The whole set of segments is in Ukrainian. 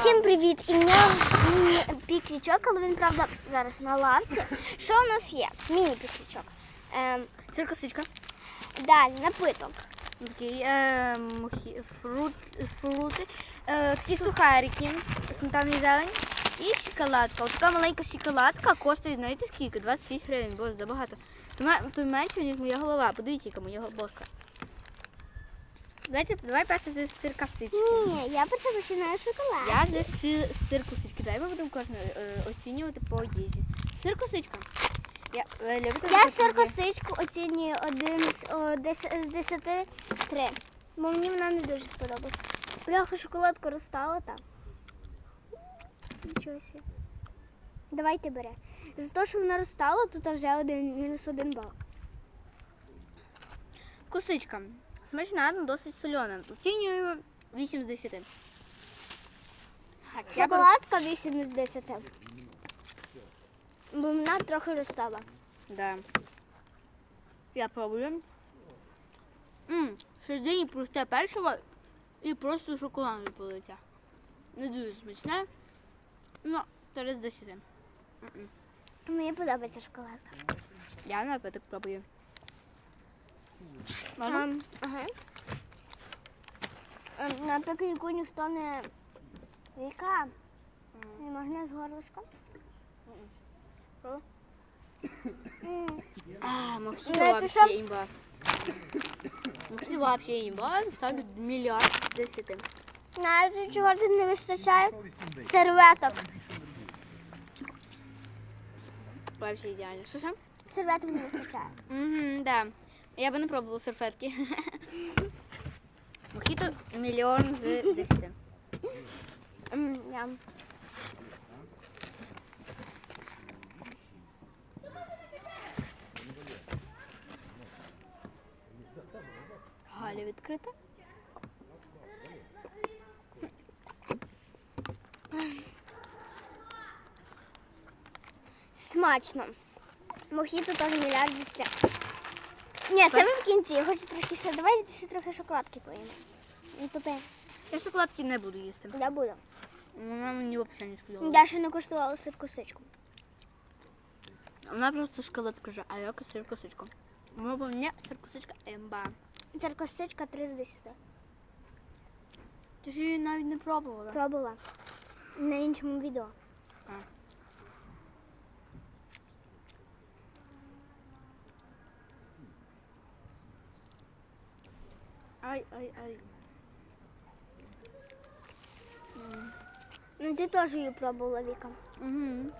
Всім привіт! І в мене міні-пікнічок, але він, правда, зараз на лавці. Що у нас є? Міні-пікнічок. Ем, Сиркосичка. далі, напиток. Такий е, мохі, фрут, фрути, е, такі сухарики, сметана і зелень і шоколадка. Ось така маленька шоколадка коштує, знаєте скільки? 26 гривень, боже, забагато. То ме- То менше, ніж моя голова. Подивіться, яка моя бошка. Давайте, давай перше з сиркосички. Ні, я перше починаю шоколад. Я за ши- сир косички. Давай ми будемо кожну е, оцінювати по їжі. Сир косичка. Я, е, любите Я таку сир косичку оцінюю один з, о, дес- з 10 три. Бо мені вона не дуже сподобалась. Бляха, шоколадка розстала там. Нічого собі. Давайте бере. За те, що вона розстала, тут вже один мінус один бал. Косичка. Смачна, але досить солена. Оцінюємо 8 з 10. Так, я беру- Шоколадка 8 з 10. Бо вона трохи розстала. Да. Я пробую. Ммм, всередині просте печиво і просто шоколадне полиття. Не дуже смачне. Ну, 3 з 10. М-м. Мені подобається шоколадка. Я напиток пробую. Можна? Ем, ага. Ем, На пікніку ніхто не Віка. Не можна з горлышком? А, Ну, вообще имба. Мохито вообще имба. Ставлю миллиард з 10. Навіть чого не вистачає серветок. Вообще ідеально. Що ще? Серветок не вистачає. Угу, да. Я би не пробувала серфетки. Мохито мільйон з 10. М, я. Галя відкрита. Смачно. Мохіто теж мільярд десять. Ні, це ми в кінці. Я хочу трохи ще. Давай ще трохи шоколадки поїмо. І тупе. Я шоколадки не буду їсти. Я буду. Вона мені взагалі не сподобалася. Я ще не коштувала сир косичку. Вона просто шоколадка вже, а я сир косичка. Воно по мені сир косичка емба. Сир косичка 3 з 10. Ти ж її навіть не пробувала. Пробувала. На іншому відео. А. Ай, ай, ай. Ну ти теж її пробувала, Віка. Угу.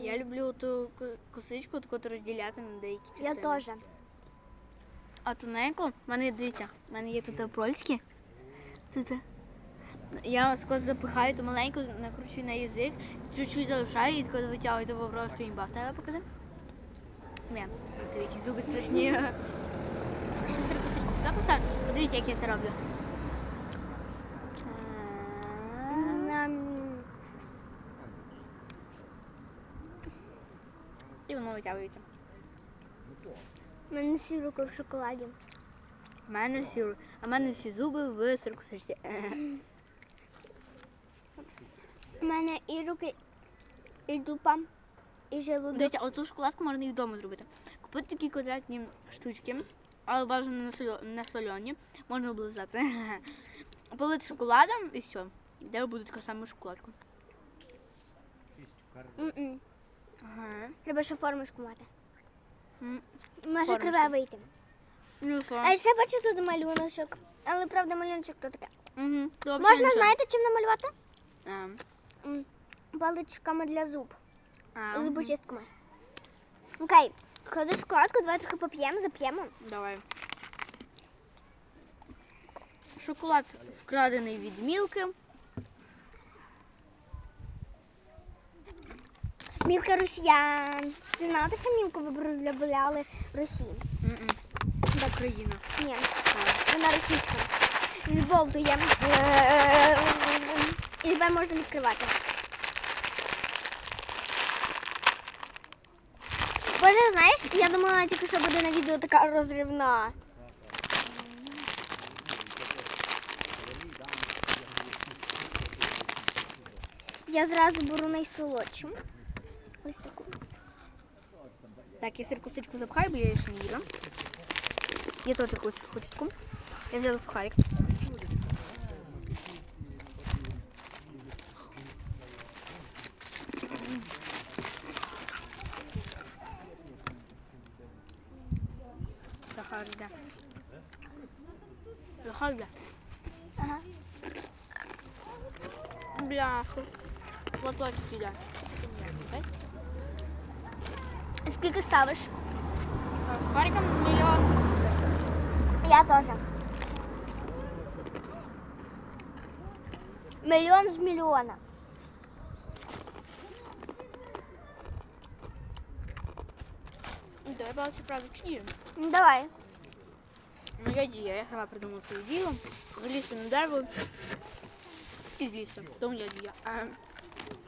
Я люблю ту ко- косичку, таку розділяти на деякі частини. Я теж. А тоненьку, в мене дивіться, в мене є тут польські. Тут. Я скось запихаю ту маленьку, накручую на язик, чуть-чуть залишаю і коли витягую, то просто імба. Тебе покажи? Ти які зуби страшні. Що сир косичку туди постав? Подивіться, як я це роблю. Нам- І воно витягується. У мене всі руки в шоколаді. У мене всі, а в мене всі зуби в сир косичці. У мене і руки, і дупа, і желудок. Дивіться, оту шоколадку можна і вдома зробити. Купити такі квадратні штучки, але бажано не солені, можна облизати. Полити шоколадом і все. Де буде така сама шоколадка. М-м. Ага. Треба ще формочку мати. М, Може Формочку. криве вийти. Ну що? А ще бачу тут малюночок. Але правда малюночок то таке. Угу. Можна, знаєте, чим намалювати? А, М, Паличками для зуб. А, мгм. Зубочистками. Окей. Ходи шоколадку, давай трохи поп'ємо, зап'ємо. Давай. Шоколад вкрадений від мілки. Мілка росіян. Ти знала, що мілку виробляли в Росії? М-м. Україна. Ні, вона російська. Збовтує. І тепер можна відкривати. Даже, знаєш, я думала, тільки що буде на відео така розривна. Я зразу беру найсолодшу. Ось таку. Так, я сир кусочку запхаю, бо я її ще не їла. Я теж хочу кусочку. Я взяла сухарик. Сахар, да. Сахар, да. Ага. Бляха. Вот так сюда. Скільки ставиш? Сухариком миллион. Я теж. Мільйон з мільйона. Давай балки правда чи ні? Ну, давай. Ну я дія, я сама придумала своє діло. Залізти на дерево і злізти. Тому я дія. А,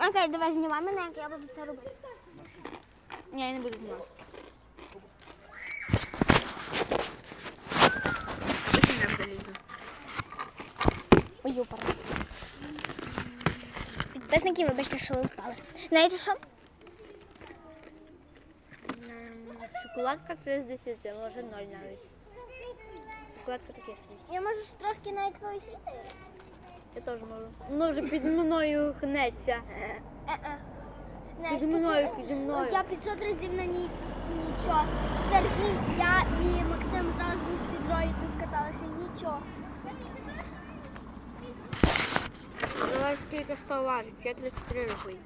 Окей, давай знімай мене, як я буду це робити. ні, я не буду знімати. Потім я залізу. Ой, просто. Підписники, вибачте, що ви впали. Знаєте що? Шоколадка 3 з 10, може 0 навіть. Шоколадка таке собі. Я можу ж трошки навіть повисіти. Я теж можу. Воно вже під мною хнеться. Е-е. Під мною, під мною. От я 500 разів на ній нічого. Сергій, я і Максим зразу всі троє тут каталися, нічого. Давай скільки 100 важить, я 33 рухаю.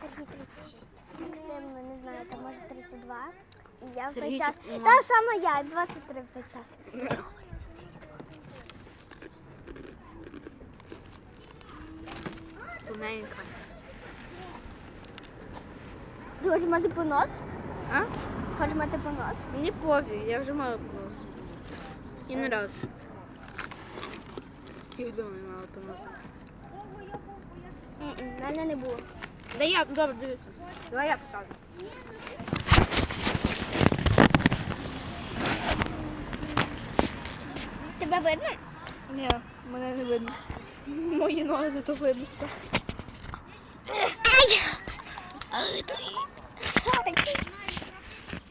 Сергій 36. Максим, ну, не знаю, там може 32. Я в той час. Та сама я, 23 в той час. Тоненька. Ти хочеш мати понос? А? Хочеш мати понос? Не пофіг, я вже мала понос. І не раз. Тільки вдома не мала поносу. У мене не було. Да я, добре, дивися. Давай я покажу. Тебе видно? Ні, мене не видно. Мої ноги зато видно. Ай!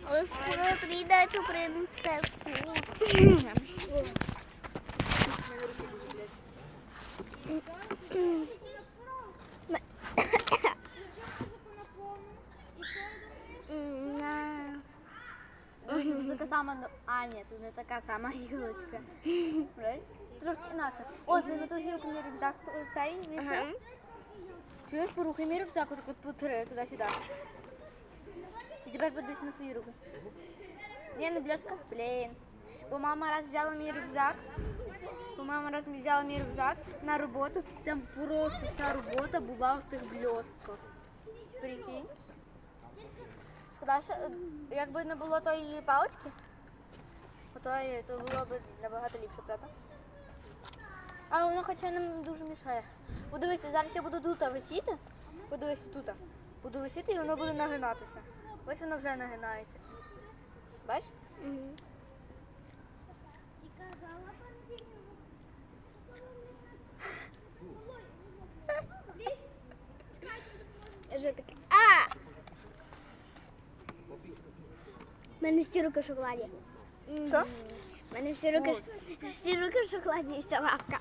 коли прийде цю принцеску. Це така сама, а ні, це не така сама гілочка. Бачиш? Трошки інакше. О, ти на ту гілку мій рюкзак цей вийшов. Чуєш, порухай мій рюкзак, отак от потри туди-сюди. І тепер подивись на свої руки. Ні, не блядська, блін. Бо мама раз взяла мій рюкзак. Бо мама раз взяла мій рюкзак на роботу, там просто вся робота була в тих блістках. Прикинь. Шкода, що якби не було тої палички, то, то було б набагато ліпше, правда? Але воно хоча нам дуже мішає. Подивися, зараз я буду тут висіти. Подивися тут. Буду висіти і воно буде нагинатися. Ось воно вже нагинається. Бачиш? Вже таке. А! У мене всі руки в шоколаді. Що? У мене всі руки, всі руки в шоколаді і вся лапка.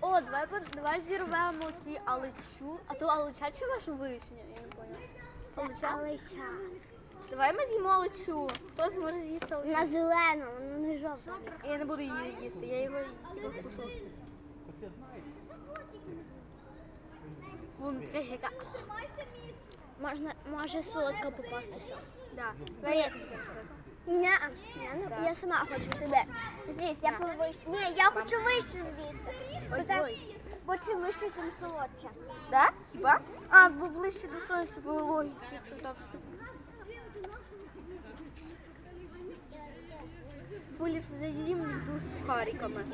О, давай, давай зірвемо ці алечу. А то алеча чи вашу вишню? Я не поняла. Алеча? Алеча. Давай ми з'їмо алечу. Хто зможе з'їсти алечу? На зелену, вона не жовта. Я не буду її їсти, я його типу вкушу. Вон гіка. Можна, може солодка попастися. Да. Давай я. Ні, я, не, я сама хочу сюди. Злізь, я повище. Ні, я хочу вище злізти. Ой, чим вище, тим солодше. Да? Хіба? А, бо ближче до сонця було логіці, якщо так. Фулі заїм йду з сухариками.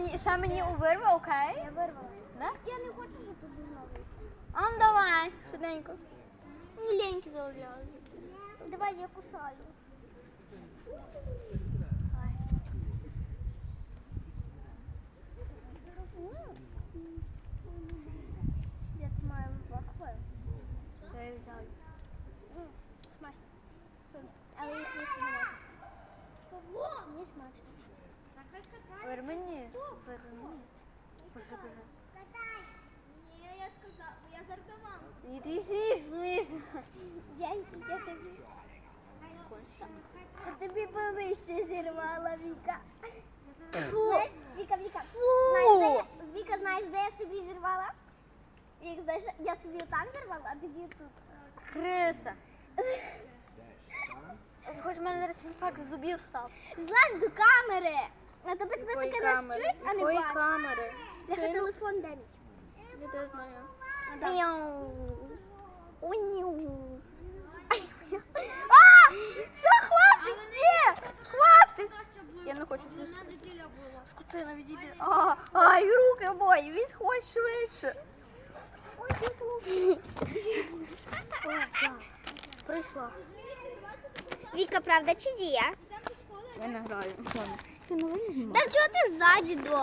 мені ще мені у вирву, окей? Я вирвала. Да? Я не хочу, щоб туди знову їсти. А ну давай, швиденько. Мені леньки заважали. Давай я кусаю. Я маю моркви. Я їх Ні, ти сміх, смішно. Я, я тобі. Я тобі повище зірвала, Віка. Знаєш, Віка, Віка. Знаєш, де Віка, знаєш, де я собі зірвала? Вік, знаєш, я собі там зірвала, а тобі тут. Криса. Хоч в мене зараз інфаркт зубів став. Злазь до камери. А то підписники нас чують, а не Якої бачать. камери? Нехай телефон мій. Я теж знаю. Мяу. Уніу. А! Що, хватить? Ні! Хватить! Я не хочу з'їсти. Скотина, відійди. А, ай, руки мої, відходь швидше. Ой, Ой, все. Прийшла. Віка, правда чи дія? Я не граю. Що не Да чого ти ззаді до?